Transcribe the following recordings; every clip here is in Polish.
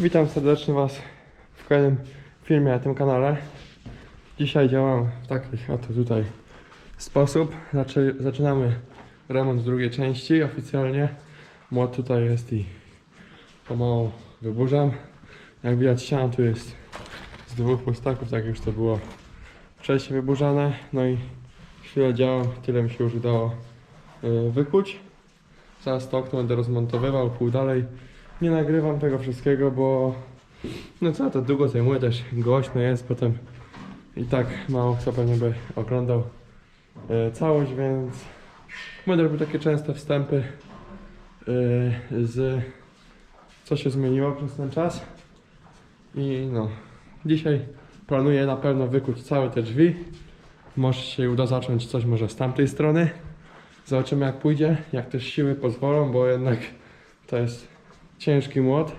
Witam serdecznie Was w kolejnym filmie na tym kanale. Dzisiaj działam w taki oto tutaj sposób. Zaczynamy remont drugiej części oficjalnie. Młot tutaj jest i pomału wyburzam. Jak widać ściana tu jest z dwóch pustaków, tak już to było wcześniej wyburzane. No i chwilę działam, tyle mi się już udało yy, wykuć. Zaraz to okno będę rozmontowywał, pół dalej. Nie nagrywam tego wszystkiego, bo no co to długo zajmuje, też głośno jest, potem i tak mało kto pewnie by oglądał e, całość, więc będę robił takie częste wstępy e, z co się zmieniło przez ten czas. I no dzisiaj planuję na pewno wykuć całe te drzwi. Może się uda zacząć coś może z tamtej strony. Zobaczymy jak pójdzie, jak też siły pozwolą, bo jednak to jest ciężki młot.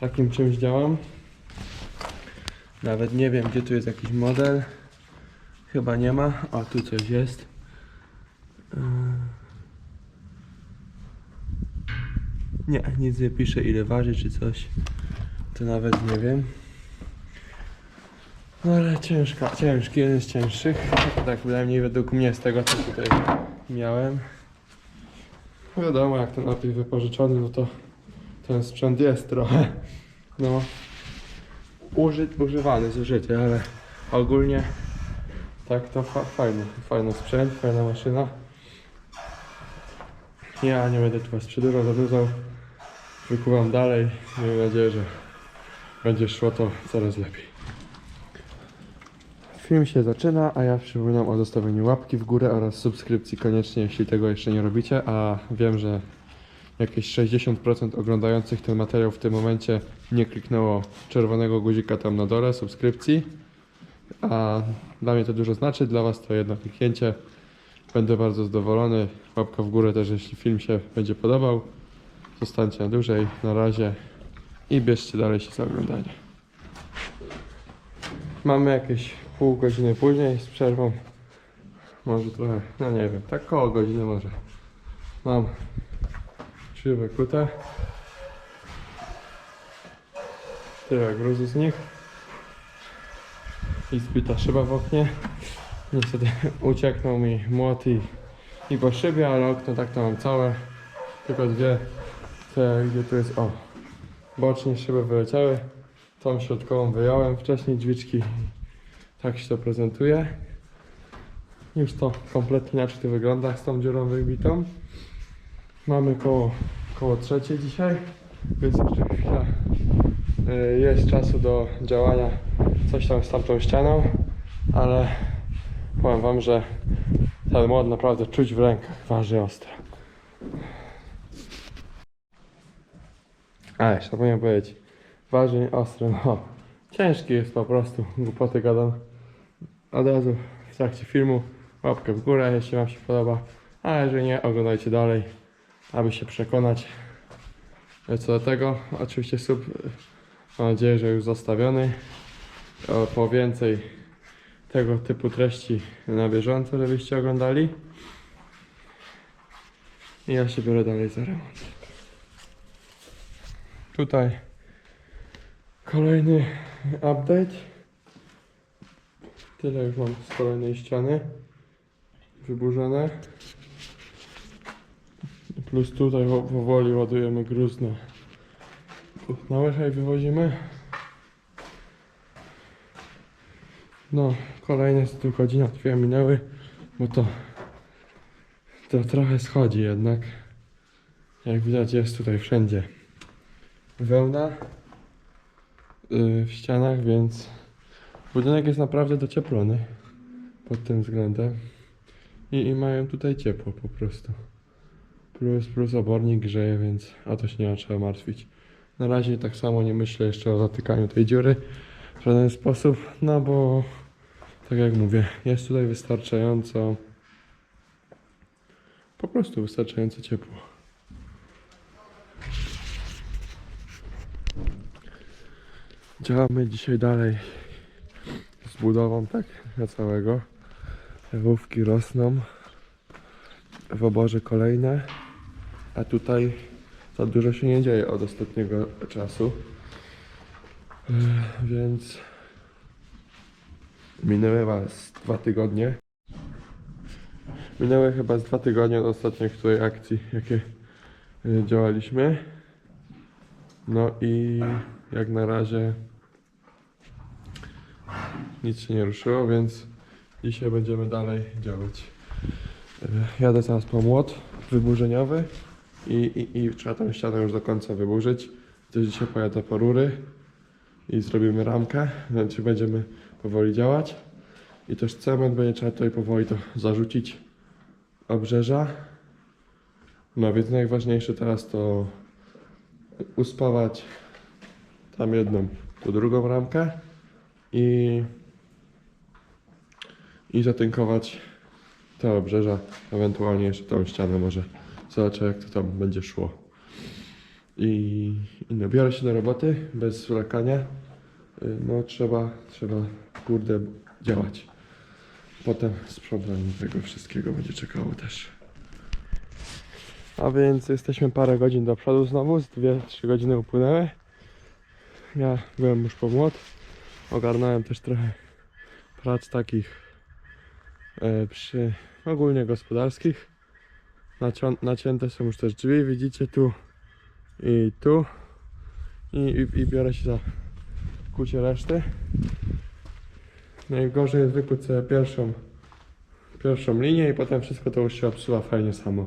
Takim czymś działam. Nawet nie wiem, gdzie tu jest jakiś model. Chyba nie ma. A tu coś jest. Yy. Nie, nic nie pisze ile waży czy coś. To nawet nie wiem. No ale ciężka, ciężki, jeden z cięższych. Tak przynajmniej według mnie z tego co tutaj miałem. Wiadomo, jak ten napój wypożyczony, no to ten sprzęt jest trochę, no, uży, używany, zużyty, ale ogólnie tak to fa fajny, fajny sprzęt, fajna maszyna. Ja nie będę tu was przedłużał, zanudzał, wykuwam dalej, miejmy nadzieję, że będzie szło to coraz lepiej. Film się zaczyna, a ja przypominam o zostawieniu łapki w górę oraz subskrypcji koniecznie, jeśli tego jeszcze nie robicie, a wiem, że jakieś 60% oglądających ten materiał w tym momencie nie kliknęło czerwonego guzika tam na dole subskrypcji, a dla mnie to dużo znaczy, dla Was to jedno kliknięcie. Będę bardzo zadowolony. Łapka w górę też, jeśli film się będzie podobał. Zostańcie na dłużej, na razie i bierzcie dalej się za oglądanie. Mamy jakieś pół godziny później z przerwą. Może trochę, no nie wiem, tak koło godziny może. Mam trzy wykute. Tyle gruzu z nich. I zbita szyba w oknie. Niestety ucieknął mi młot i, i po szybie, ale okno tak to mam całe. Tylko dwie, te gdzie tu jest, o, bocznie szyby wyleciały. Tą środkową wyjąłem wcześniej drzwiczki. Tak się to prezentuje. Już to kompletnie inaczej wygląda z tą dziurą wybitą. Mamy koło, koło trzeciej dzisiaj, więc jeszcze chwila y, jest czasu do działania coś tam z tamtą ścianą, ale powiem wam, że ten młot naprawdę czuć w rękach, waży ostro. A, jeszcze zapomniałem powiedzieć, waży ostro, no ciężki jest po prostu, głupoty gadam. Od razu w trakcie filmu łapkę w górę, jeśli wam się podoba, a jeżeli nie, oglądajcie dalej aby się przekonać co do tego. Oczywiście sub, mam nadzieję, że już zostawiony. Po więcej tego typu treści na bieżąco, żebyście oglądali. I ja się biorę dalej za remont. Tutaj kolejny update. Tyle już mam z kolejnej ściany wyburzone. Plus tutaj po- powoli ładujemy gruz na, na wywozimy. No, kolejne tu godzina, dwie minęły, bo to, to trochę schodzi jednak. Jak widać jest tutaj wszędzie wełna yy, w ścianach, więc budynek jest naprawdę docieplony pod tym względem. I, I mają tutaj ciepło po prostu. Plus, plus obornik grzeje, więc o to się nie ma trzeba martwić. Na razie tak samo nie myślę jeszcze o zatykaniu tej dziury w żaden sposób, no bo tak jak mówię, jest tutaj wystarczająco po prostu wystarczająco ciepło. Działamy dzisiaj dalej z budową tak na całego. Łówki rosną w oborze kolejne, a tutaj za dużo się nie dzieje od ostatniego czasu. Yy, Więc minęły z dwa tygodnie. Minęły chyba z dwa tygodnie od ostatniej której akcji, jakie yy, działaliśmy. No i jak na razie nic się nie ruszyło, więc dzisiaj będziemy dalej działać. Yy, Jadę teraz po młot wyburzeniowy i, i, i trzeba tą ścianę już do końca wyburzyć. Też dzisiaj pojadę po rury i zrobimy ramkę, więc będziemy powoli działać. I też cement będzie trzeba tutaj powoli to zarzucić obrzeża. No więc najważniejsze teraz to uspawać tam jedną, tu drugą ramkę i i zatynkować te obrzeża, ewentualnie jeszcze tą ścianę może zobaczę jak to tam będzie szło. I, i no, biorę się do roboty bez zwlekania. Y, No trzeba, trzeba kurde działać. Potem sprzątanie tego wszystkiego będzie czekało też. A więc jesteśmy parę godzin do przodu znowu, z 2-3 godziny upłynęły. Ja byłem już po młot. Ogarnąłem też trochę prac takich e, przy ogólnie gospodarskich. Nacięte są już też drzwi, widzicie tu i tu. I, i, i biorę się za kucie reszty. Najgorzej jest wykuć pierwszą, pierwszą linię i potem wszystko to już się obsuwa fajnie samo.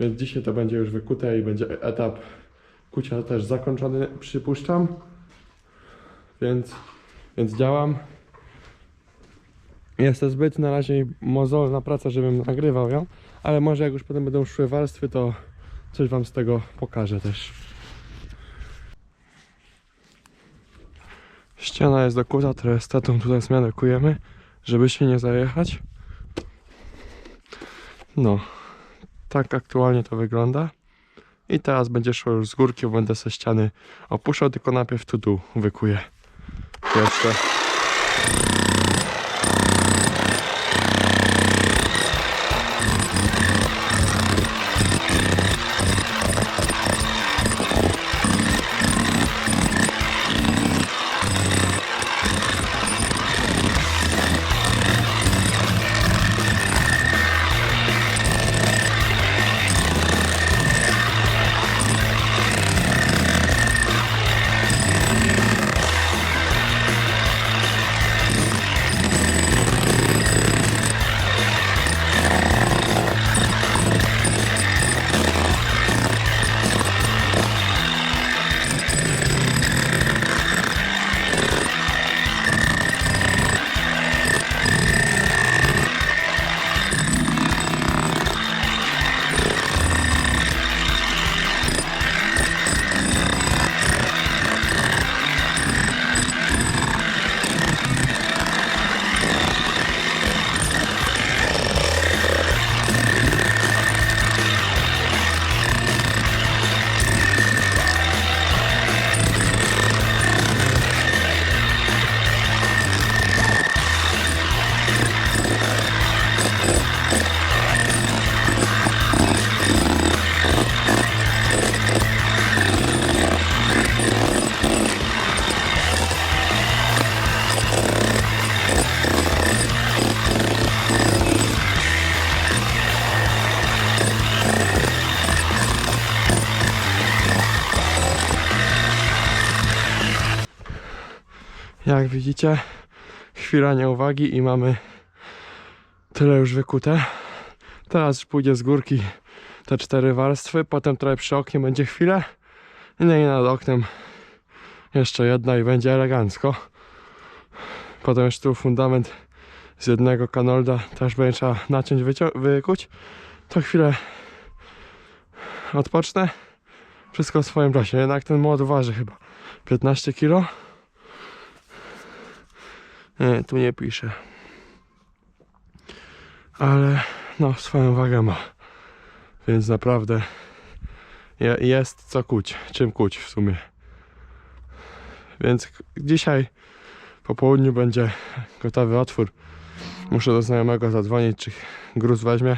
Więc dzisiaj to będzie już wykute i będzie etap kucia też zakończony, przypuszczam. Więc, więc działam. Jest to zbyt na razie mozolna praca, żebym nagrywał ją, ale może jak już potem będą szły warstwy, to coś wam z tego pokażę też. Ściana jest dokuta, teraz z tatą tutaj zmianę kujemy, żeby się nie zajechać. No, tak aktualnie to wygląda. I teraz będzie szło już z górki, bo będę ze ściany opuszczał, tylko najpierw tu dół wykuję. Jeszcze. Jak widzicie, chwila nieuwagi i mamy tyle już wykute. Teraz pójdzie z górki te cztery warstwy, potem trochę przy oknie będzie chwilę no i nad oknem jeszcze jedna i będzie elegancko. Potem jeszcze tu fundament z jednego kanolda też będzie trzeba naciąć, wykuć. To chwilę odpocznę. Wszystko w swoim czasie. Jednak ten młot waży chyba 15 kg. Nie, tu nie pisze. Ale no, swoją wagę ma. Więc naprawdę je, jest co kuć. Czym kuć w sumie. Więc dzisiaj po południu będzie gotowy otwór. Muszę do znajomego zadzwonić, czy gruz weźmie,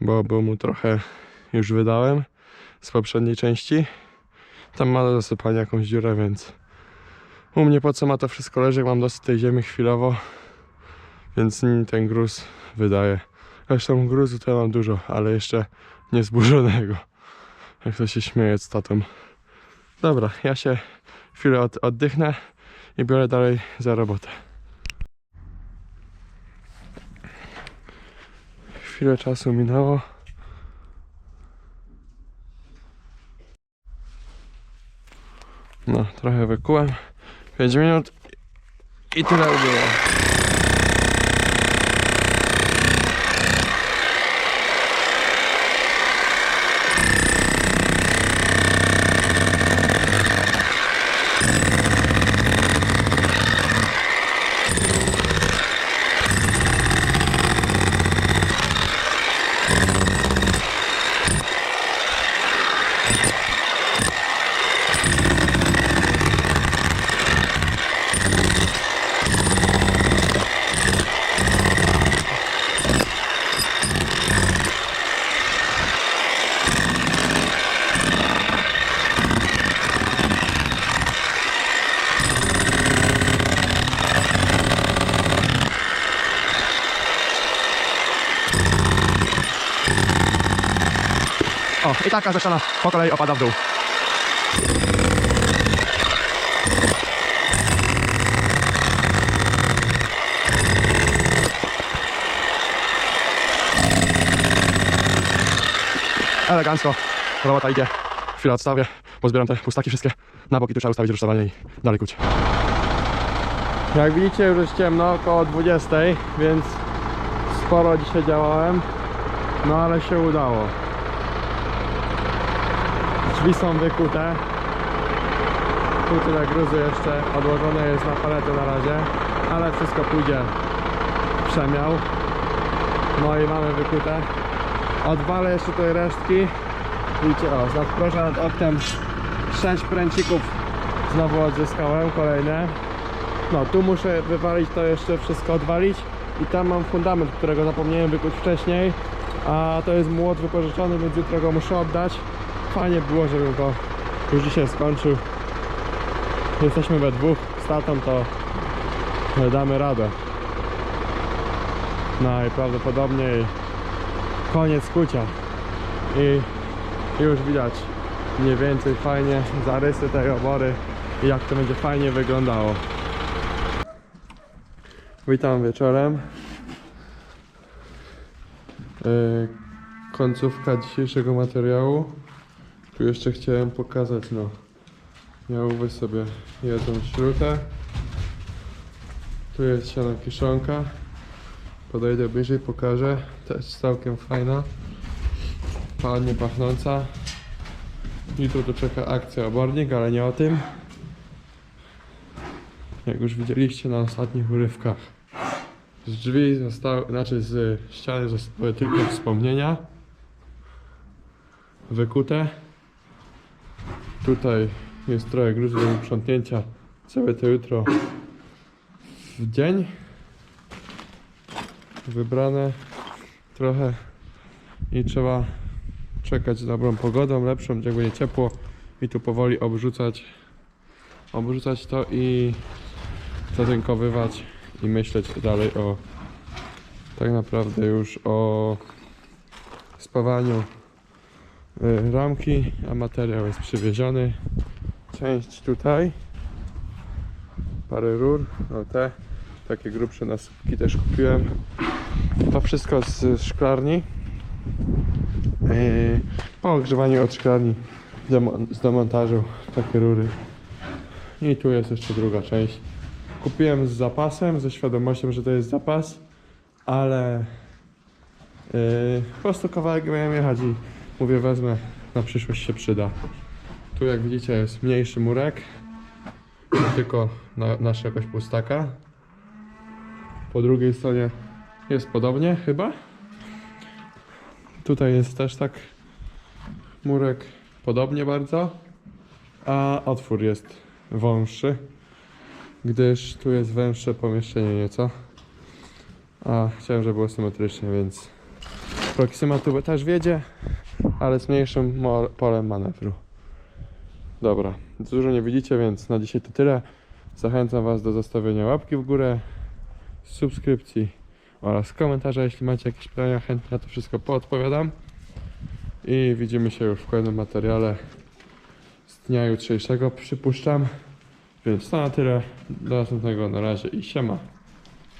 bo, bo mu trochę już wydałem z poprzedniej części. Tam ma do zasypania jakąś dziurę, więc U mnie po co ma to wszystko jak mam dosyć tej ziemi chwilowo, więc ten gruz wydaje. Zresztą gruzu to ja mam dużo, ale jeszcze nie zburzonego. Jak to się śmieje z tatą. Dobra, ja się chwilę od, oddychnę i biorę dalej za robotę. Chwilę czasu minęło. No, trochę wykułem. 5 minut i tyle było. O, i taka zaczyna po kolei opada w dół. Elegancko. Robota idzie. Chwilę odstawię. Pozbieram te pustaki wszystkie na boki. Tu trzeba ustawić rusztowanie i dalej kuć. Jak widzicie już jest ciemno, około 20, więc sporo dzisiaj działałem. No ale się udało. Drzwi są wykute. Tu tyle gruzu jeszcze odłożone jest na paletę na razie, ale wszystko pójdzie przemiał. No i mamy wykute. Odwalę jeszcze tutaj resztki. Widzicie, o, z nadproża nad oknem 6 pręcików znowu odzyskałem, kolejne. No, tu muszę wywalić to jeszcze wszystko odwalić i tam mam fundament, którego zapomniałem wykuć wcześniej, a to jest młot wypożyczony, więc jutro go muszę oddać. Fajnie było, żebym go już dzisiaj skończył. Jesteśmy we dwóch z tatą, to damy radę. Najprawdopodobniej koniec kucia. I już widać mniej więcej fajnie zarysy tej obory i jak to będzie fajnie wyglądało. Witam wieczorem. Yy, końcówka dzisiejszego materiału. Tu jeszcze chciałem pokazać, no. Miałoby sobie jedzą śrutę. Tu jest siana kiszonka. Podejdę bliżej, pokażę. Też całkiem fajna. Ładnie pachnąca. Jutro tu czeka akcja obornik, ale nie o tym. Jak już widzieliście na ostatnich urywkach. Z drzwi zostały, znaczy z ściany zostały tylko wspomnienia. Wykute. Tutaj jest trochę gruzu do uprzątnięcia. Sobie to jutro w dzień. Wybrane trochę i trzeba czekać z dobrą pogodą, lepszą, jak będzie ciepło i tu powoli obrzucać obrzucać to i zatynkowywać i myśleć dalej o tak naprawdę już o spawaniu ramki, a materiał jest przywieziony. Część tutaj, parę rur, no te, takie grubsze nasypki też kupiłem. To wszystko z szklarni. Yy, po ogrzewaniu od szklarni z demontażu takie rury. I tu jest jeszcze druga część. Kupiłem z zapasem, ze świadomością, że to jest zapas, ale yy, po prostu kawałek miałem jechać i mówię wezmę, na przyszłość się przyda. Tu jak widzicie jest mniejszy murek, tylko na, nasz jakoś pustaka. Po drugiej stronie jest podobnie chyba. Tutaj jest też tak murek podobnie bardzo, a otwór jest wąższy, gdyż tu jest węższe pomieszczenie nieco. A chciałem, żeby było symetrycznie, więc Proxima tu też wiedzie, ale z mniejszym polem manewru. Dobra, dużo nie widzicie, więc na dzisiaj to tyle. Zachęcam Was do zostawienia łapki w górę, subskrypcji oraz komentarza, jeśli macie jakieś pytania, chętnie na to wszystko poodpowiadam. I widzimy się już w kolejnym materiale z dnia jutrzejszego, przypuszczam. Więc to na tyle. Do następnego. Na razie i siema.